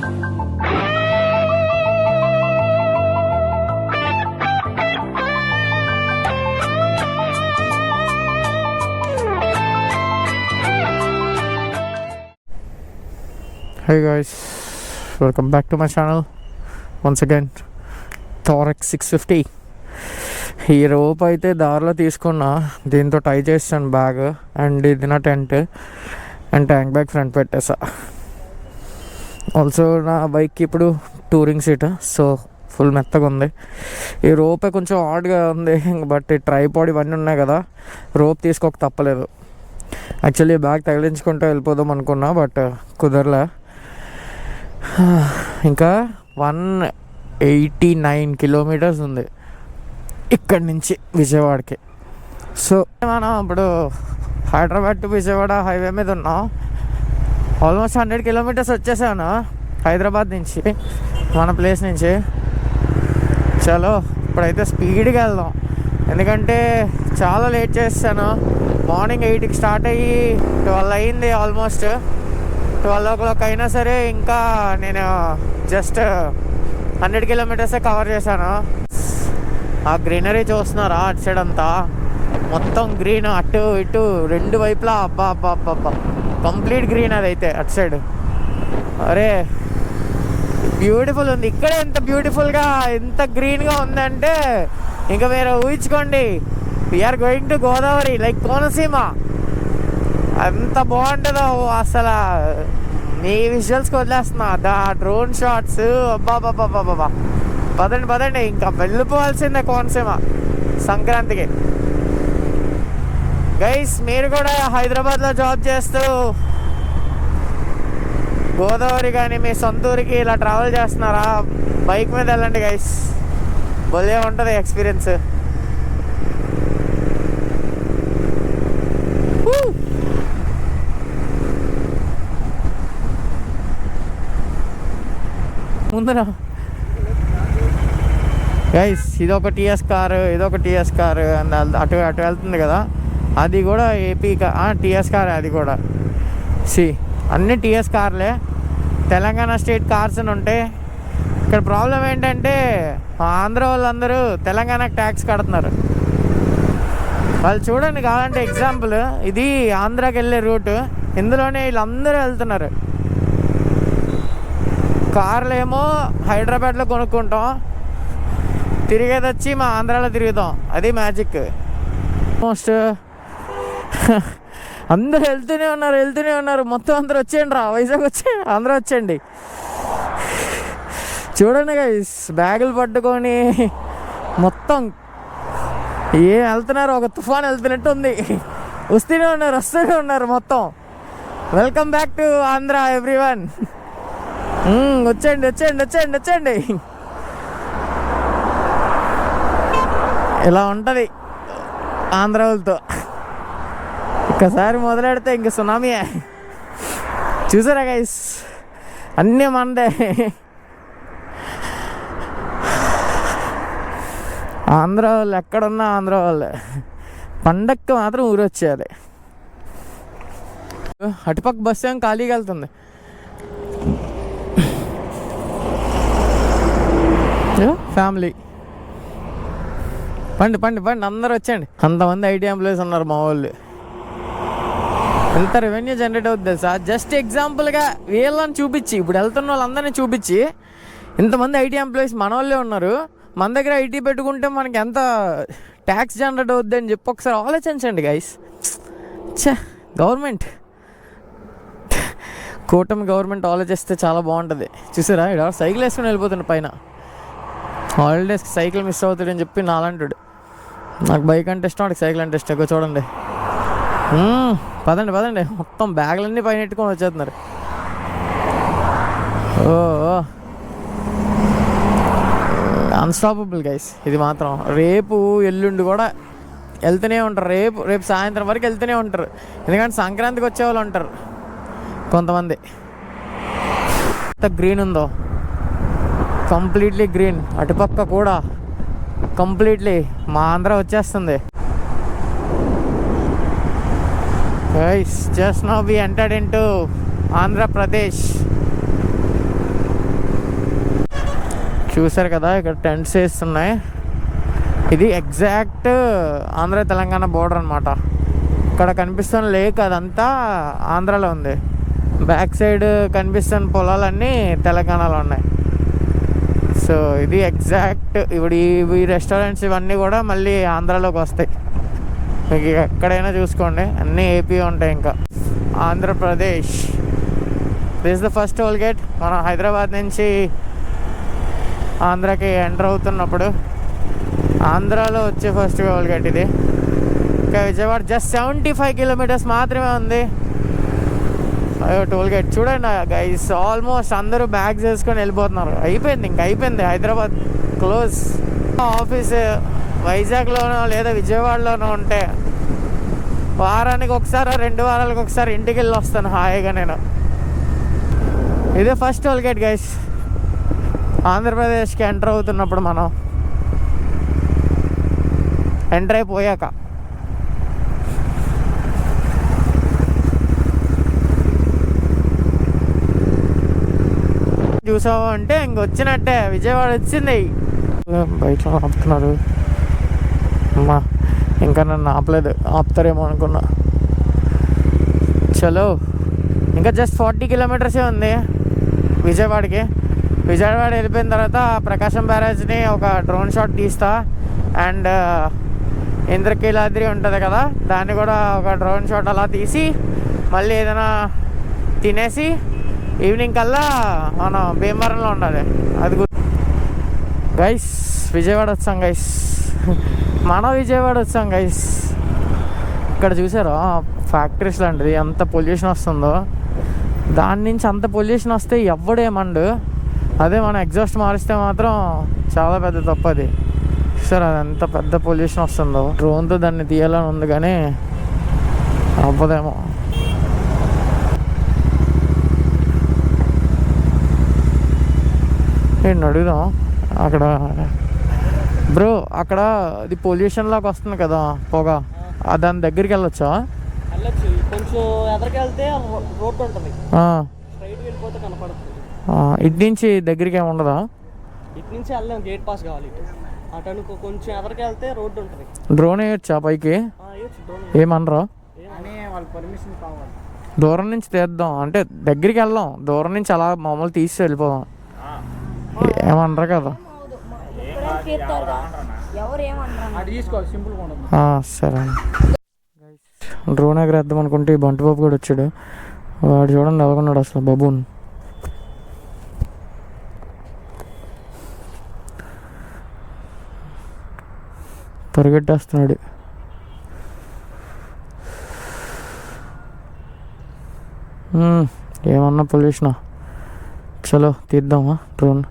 Hi guys welcome back to my channel once again again, Thorex 650. ఈ rope అయితే దారిలో తీసుకున్నా దీంతో టై చేస్తాను బ్యాగ్ అండ్ ఇది నా tent and tank bag front పెట్టేసా ఆల్సో నా బైక్కి ఇప్పుడు టూరింగ్ సీట్ సో ఫుల్ మెత్తగా ఉంది. ఈ రోపే కొంచెం హార్డ్గా ఉంది బట్ ట్రైపాడ్ ఇవన్నీ ఉన్నాయి కదా రోప్ తీసుకోక తప్పలేదు. యాక్చువల్లీ బ్యాగ్ తగిలించుకుంటూ వెళ్ళిపోదాం అనుకున్నా బట్ కుదరలే. ఇంకా వన్ ఎయిటీ నైన్ కిలోమీటర్స్ ఉంది ఇక్కడి నుంచి విజయవాడకి. సో మనం ఇప్పుడు హైదరాబాద్ టు విజయవాడ హైవే మీద ఉన్నాం. ఆల్మోస్ట్ హండ్రెడ్ కిలోమీటర్స్ వచ్చేసాను హైదరాబాద్ నుంచి మన ప్లేస్ నుంచి. చలో ఇప్పుడైతే స్పీడ్గా వెళ్దాం. ఎందుకంటే చాలా లేట్ చేస్తాను. మార్నింగ్ ఎయిట్కి స్టార్ట్ అయ్యి ట్వెల్వ్ అయింది ఆల్మోస్ట్. ట్వెల్వ్ ఓ క్లాక్ అయినా సరే ఇంకా నేను జస్ట్ హండ్రెడ్ కిలోమీటర్సే కవర్ చేశాను. ఆ గ్రీనరీ చూస్తున్నారా? అటు సైడ్ అంతా మొత్తం గ్రీన్ అటు ఇటు రెండు వైపులా అబ్బా అబ్బా అబ్బా అబ్బా. కంప్లీట్ గ్రీన్ అదైతే అటు సైడ్. అరే బ్యూటిఫుల్ ఉంది. ఇక్కడ ఎంత బ్యూటిఫుల్గా ఎంత గ్రీన్గా ఉందంటే ఇంకా మీరు ఊహించుకోండి. We're going to Godavari like Konaseema ఎంత బాగుంటుందో అసలు. మీ విజువల్స్కి వదిలేస్తున్నా. దా డ్రోన్ షాట్స్ అబ్బాబాబాబాబా పదండి పదండి. ఇంకా వెళ్ళిపోవాల్సిందే కోనసీమ సంక్రాంతికి. గైస్ మీరు కూడా హైదరాబాద్లో జాబ్ చేస్తూ గోదావరి కానీ మీ సొంత ఊరికి ఇలా ట్రావెల్ చేస్తున్నారా? బైక్ మీద వెళ్ళండి గైస్ భలే ఉంటుంది ఎక్స్పీరియన్స్ ముందున గైస్ ఇదొక టీఎస్ కారు ఇదొక టీఎస్ కారు అండ్ అటు అటు వెళ్తుంది కదా. అది కూడా ఏపీ టీఎస్ కార్ అది కూడా. సి అన్ని టీఎస్ కార్లే తెలంగాణ స్టేట్ కార్స్ అని ఉంటాయి ఇక్కడ ప్రాబ్లం ఏంటంటే మా ఆంధ్ర వాళ్ళందరూ తెలంగాణకు ట్యాక్స్ కడుతున్నారు. వాళ్ళు చూడండి కావాలంటే ఎగ్జాంపుల్ ఇది ఆంధ్రాకి వెళ్ళే రూట్. ఇందులోనే వీళ్ళందరూ వెళ్తున్నారు. కార్లు ఏమో హైదరాబాద్లో కొనుక్కుంటాం. తిరిగేది వచ్చి మా ఆంధ్రాలో తిరుగుతాం. అది మ్యాజిక్ ఆల్మోస్ట్ అందరూ వెళ్తూనే ఉన్నారు వెళ్తూనే ఉన్నారు. మొత్తం అందరు వచ్చేయండి రా. వైజాగ్ వచ్చే అందరూ వచ్చేయండి. చూడండి గైస్ బ్యాగులు పట్టుకొని మొత్తం ఏం వెళ్తున్నారు? ఒక తుఫాన్ వెళ్తున్నట్టు ఉంది. వస్తూనే ఉన్నారు వస్తూనే ఉన్నారు మొత్తం. Welcome back to Andhra everyone వచ్చేయండి వచ్చేయండి వచ్చేయండి వచ్చేయండి. ఇలా ఉంటుంది ఆంధ్ర వాళ్ళతో. ఒక్కసారి మొదలెడితే ఇంక సునామీయే. చూసారా గైస్ అన్నీ మండే. ఆంధ్ర వాళ్ళు ఎక్కడున్నా ఆంధ్ర వాళ్ళు. పండక్కి మాత్రం ఊరొచ్చేయాలి. అటుపక్క బస్సు ఏం ఖాళీగా వెళ్తుంది. ఫ్యామిలీ. పండి పండి పండి అందరు వచ్చేయండి అంతమంది ఐటీ ఎంప్లాయీస్ ఉన్నారు మా వాళ్ళు. ఎంత రెవెన్యూ జనరేట్ అవుతుంది సార్ జస్ట్ ఎగ్జాంపుల్గా వీళ్ళని చూపించి ఇప్పుడు వెళ్తున్న వాళ్ళందరినీ చూపించి ఇంతమంది ఐటీ ఎంప్లాయీస్ మన వాళ్ళే ఉన్నారు. మన దగ్గర ఐటీ పెట్టుకుంటే మనకి ఎంత ట్యాక్స్ జనరేట్ అవుద్ది అని చెప్పి ఒకసారి ఆలోచించండి గైస్ ఛా గవర్నమెంట్ కూటమి గవర్నమెంట్ ఆలోచిస్తే చాలా బాగుంటుంది. చూసారా? ఇక్కడ సైకిల్ వేసుకుని వెళ్ళిపోతుండే పైన. హాలిడేస్ సైకిల్ మిస్ అవుతాడని చెప్పి నాలంటాడు. నాకు బైక్ అంటే ఇష్టం వాడికి సైకిల్ అంటే ఇష్టం. ఎక్కువ చూడండి. పదండి పదండి. మొత్తం బ్యాగులన్నీ పైన ఎట్టుకొని వచ్చేస్తున్నారు. ఓ అన్స్టాపబుల్ గైస్ ఇది మాత్రం. రేపు ఎల్లుండి కూడా వెళ్తూనే ఉంటారు. రేపు రేపు సాయంత్రం వరకు వెళ్తూనే ఉంటారు. ఎందుకంటే సంక్రాంతికి వచ్చే వాళ్ళు ఉంటారు. కొంతమంది. ఎంత గ్రీన్ ఉందో. కంప్లీట్లీ గ్రీన్ అటుపక్క కూడా కంప్లీట్లీ మా ఆంధ్ర వచ్చేస్తుంది. Guys just now we entered into Andhra Pradesh చూసారు కదా ఇక్కడ టెంట్స్ వేస్తున్నాయి. ఇది ఎగ్జాక్ట్ ఆంధ్ర తెలంగాణ బోర్డర్ అనమాట ఇక్కడ కనిపిస్తున్న లేక్ అదంతా ఆంధ్రాలో ఉంది. బ్యాక్ సైడ్ కనిపిస్తున్న పొలాలన్నీ తెలంగాణలో ఉన్నాయి. సో ఇది ఎగ్జాక్ట్ ఇప్పుడు ఈ ఈ రెస్టారెంట్స్ ఇవన్నీ కూడా మళ్ళీ ఆంధ్రాలోకి వస్తాయి. మీకు ఎక్కడైనా చూసుకోండి. అన్నీ ఏపీ ఉంటాయి ఇంకా. Andhra Pradesh. This the first toll gate మనం హైదరాబాద్ నుంచి ఆంధ్రాకి ఎంటర్ అవుతున్నప్పుడు ఆంధ్రాలో వచ్చే ఫస్ట్ టోల్ గేట్ ఇది. ఇంకా Vijayawada just seventy five kilometres మాత్రమే ఉంది. అయ్యో టోల్ గేట్ చూడండి గైస్ ఆల్మోస్ట్ అందరూ బ్యాగ్స్ వేసుకొని వెళ్ళిపోతున్నారు. అయిపోయింది ఇంకా అయిపోయింది. హైదరాబాద్ క్లోజ్ ఆఫీస్ వైజాగ్లోనో లేదా విజయవాడలోనో ఉంటే వారానికి ఒకసారి రెండు వారాలకు ఒకసారి ఇంటికి వెళ్ళి వస్తాను హాయిగా నేను. ఇదే ఫస్ట్ టోల్ గేట్ గైస్. ఆంధ్రప్రదేశ్కి ఎంటర్ అవుతున్నప్పుడు మనం ఎంటర్ అయిపోయాక. చూసావు అంటే ఇంక వచ్చినట్టే విజయవాడ వచ్చింది. బయట ఆపుతున్నారు? అమ్మా ఇంకా నన్ను ఆపలేదు ఆపుతారేమో అనుకున్నా. చలో ఇంకా జస్ట్ ఫార్టీ కిలోమీటర్సే ఉంది విజయవాడకి. విజయవాడ వెళ్ళిపోయిన తర్వాత ప్రకాశం బ్యారేజ్ని ఒక డ్రోన్ షాట్ తీస్తా. అండ్ ఇంద్రకీలాద్రి ఉంటుంది కదా దాన్ని కూడా ఒక డ్రోన్ షాట్ అలా తీసి మళ్ళీ ఏదైనా తినేసి ఈవినింగ్ కల్లా మనం భీమవరంలో ఉండాలి. అది గైస్ విజయవాడ వచ్చాం గైస్ మన విజయవాడ వచ్చాం గైస్ ఇక్కడ చూసారా? ఫ్యాక్టరీస్ లాంటిది. ఎంత పొల్యూషన్ వస్తుందో. దాని నుంచి అంత పొల్యూషన్ వస్తే ఎవ్వడేమండు అదే మనం ఎగ్జాస్ట్ మారిస్తే మాత్రం చాలా పెద్ద తప్పు అది. సార్ అది ఎంత పెద్ద పొల్యూషన్ వస్తుందో. డ్రోన్తో దాన్ని తీయాలని ఉంది కానీ అవ్వదేమో. ఏంటి అడుగుదాం? అక్కడ బ్రో అక్కడ అది పొల్యూషన్లోకి వస్తుంది కదా పొగ. ఆ దాని దగ్గరికి వెళ్ళొచ్చా? కొంచెం ఎదరికి వెళ్తే రోడ్డు ఉంటుంది. ఆ, స్ట్రైట్ వెళ్ళిపోతే కనపడుతుంది. ఆ, ఇటు నుంచి దగ్గరికి ఏమి ఉండదా? ఇటు నుంచి వెళ్ళాం గేట్ పాస్ కావాలి ఇటు. అటు అనుకో కొంచెం ఎదరికి వెళ్తే రోడ్డు ఉంటుంది. డ్రోన్ వేయొచ్చా పైకి? ఏమనరా? అని వాళ్ళ పర్మిషన్ కావాలి. దూరం నుంచి తీద్దాం. అంటే దగ్గరికి వెళ్దాం. దూరం నుంచి అలా మామూలు తీసి వెళ్ళిపోదాం. ఏమనరా కదా? ఎవరు ఏమన్నారు సరే డ్రోన్ ఎగరేద్దాం అనుకుంటే ఈ బంటి బాబు కూడా వచ్చాడు. వాడు చూడండి ఎలాగున్నాడు అసలు బబూన్. పరిగెట్టేస్తున్నాడు. ఏమన్నా పొల్యూషనా? చలో తీద్దామా drone?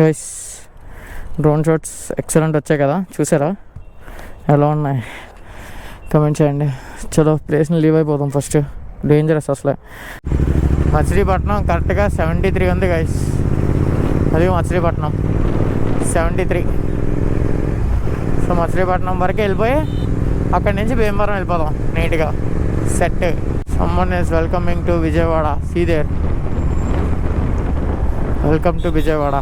Guys drone shots excellent వచ్చాయి కదా? చూసారా? ఎలా ఉన్నాయి? కమెంట్ చేయండి. చలో ప్లేస్ని లీవ్ అయిపోదాం ఫస్ట్ డేంజరస్ అసలే. మచిలీపట్నం కరెక్ట్గా సెవెంటీ త్రీ ఉంది గైస్ అది Machilipatnam. Seventy three so Machilipatnam వరకు వెళ్ళిపోయి అక్కడి నుంచి భీమవరం వెళ్ళిపోదాం. నీట్గా set someone is welcoming to Vijayawada see there welcome to Vijayawada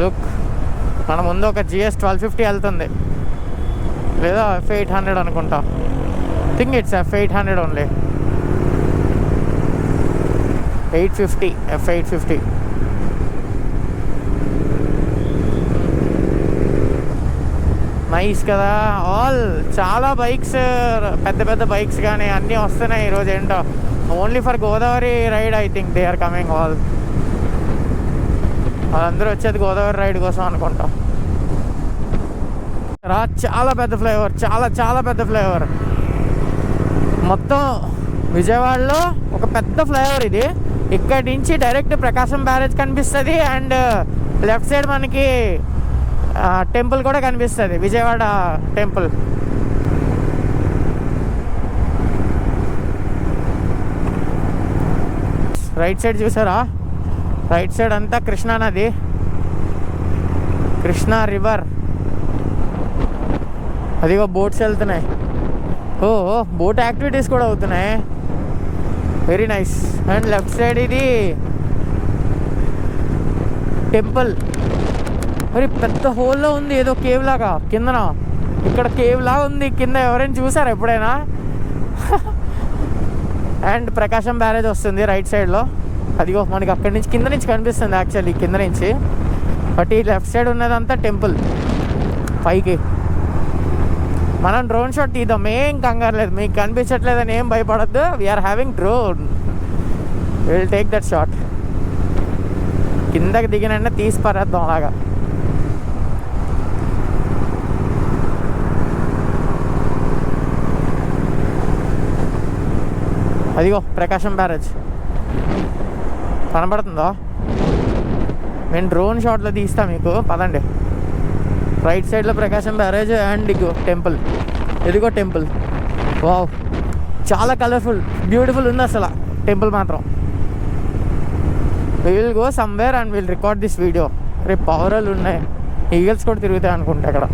look. మన ముందు ఒక జిఎస్ ట్వెల్వ్ ఫిఫ్టీ వెళ్తుంది. లేదా ఎఫ్ ఎయిట్ హండ్రెడ్ అనుకుంటా. Think it's F eight hundred only. Eight fifty F eight fifty. Nice కదా. ఆల్ చాలా bikes పెద్ద పెద్ద బైక్స్ కానీ అన్నీ వస్తున్నాయి ఈరోజు ఏంటో. Only for Godavari ride I think they are coming all వాళ్ళందరూ వచ్చేది గోదావరి రైడ్ కోసం అనుకుంటాం. రా చాలా పెద్ద ఫ్లేవర్ చాలా చాలా పెద్ద ఫ్లైఓవర్ మొత్తం విజయవాడలో ఒక పెద్ద ఫ్లైఓవర్ ఇది. ఇక్కడి నుంచి డైరెక్ట్ ప్రకాశం బ్యారేజ్ కనిపిస్తుంది అండ్ లెఫ్ట్ సైడ్ మనకి టెంపుల్ కూడా కనిపిస్తుంది. విజయవాడ టెంపుల్. రైట్ సైడ్ చూసారా? రైట్ సైడ్ అంతా కృష్ణా నది. కృష్ణా రివర్. అదిగో బోట్స్ వెళ్తున్నాయి. ఓ బోట్ యాక్టివిటీస్ కూడా అవుతున్నాయి. Very nice and left side ఇది టెంపుల్. మరి పెద్ద హోల్లో ఉంది ఏదో కేవ్ లాగా కిందన. ఇక్కడ కేవ్ లాగా ఉంది కింద ఎవరైనా చూసారా ఎప్పుడైనా? అండ్ ప్రకాశం బ్యారేజ్ వస్తుంది రైట్ సైడ్లో. అదిగో మనకి అక్కడి నుంచి కింద నుంచి కనిపిస్తుంది యాక్చువల్లీ కింద నుంచి. బట్ ఈ లెఫ్ట్ సైడ్ ఉన్నదంతా టెంపుల్ పైకి. మనం డ్రోన్ షాట్ తీద్దాం. ఏం కంగారు లేదు. మీకు కనిపించట్లేదని ఏం భయపడద్దు. We're having drone will take that shot కిందకి దిగిన తీసి పరేద్దాం అలాగా. అదిగో ప్రకాశం బ్యారేజ్. కనబడుతుందా? నేను డ్రోన్ షాట్లో తీస్తా మీకు. పదండి. రైట్ సైడ్లో ప్రకాశం బ్యారేజ్ అండ్ ఇగో టెంపుల్ ఇదిగో టెంపుల్ వావ్ చాలా కలర్ఫుల్ బ్యూటిఫుల్ ఉంది అసలు టెంపుల్ మాత్రం. Will go somewhere and will record this video రేపు పవరాలు ఉన్నాయి. ఈగల్స్ కూడా తిరుగుతాయి అనుకుంటా అక్కడ